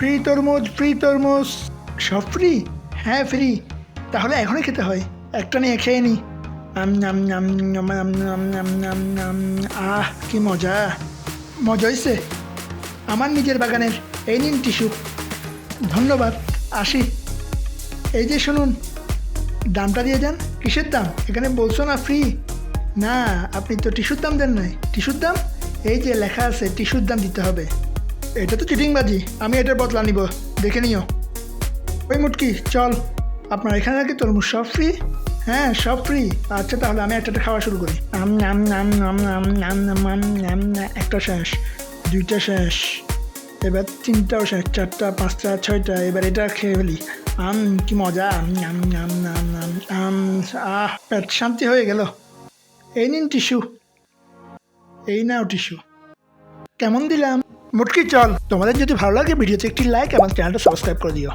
Free তরমুজ free তরমুজ। সব ফ্রি হ্যাঁ ফ্রি তাহলে এখনই খেতে হয়। একটা নিয়ে খেয়ে নি। আহ, কি মজা। মজা হয়েছে আমার নিজের বাগানের এই নিন টিস্যু। ধন্যবাদ। আসি। এই যে শুনুন, দামটা দিয়ে যান কিসের দাম? এখানে বলছো না ফ্রি না, আপনি তো টিস্যুর দাম দেন নাই। টিস্যুর দাম? এই যে লেখা আছে, টিস্যুর দাম দিতে হবে। এটা তো চিটিংবাজি আমি এটার বদলা নিব দেখে নিও ওই মুটকি চল আপনার এখানে নাকি তরমুজ সব ফ্রি হ্যাঁ সব ফ্রি আচ্ছা তাহলে আমি একটা খাওয়া শুরু করি আম নাম নাম নাম নাম নাম নাম নাম একটা শেষ দুইটা শেষ এবার তিনটাও শেষ চারটা পাঁচটা ছয়টা এবার এটা খেয়ে ফেলি আম কি মজা নাম নাম নাম নাম আম আহ পেট শান্তি হয়ে গেল এই নিন টিস্যু এই নাও টিস্যু কেমন দিলাম মুটকি চল। তোমাদের যদি ভালো লাগে ভিডিওতে একটি লাইক এবং চ্যানেলটা সাবস্ক্রাইব করে দিও।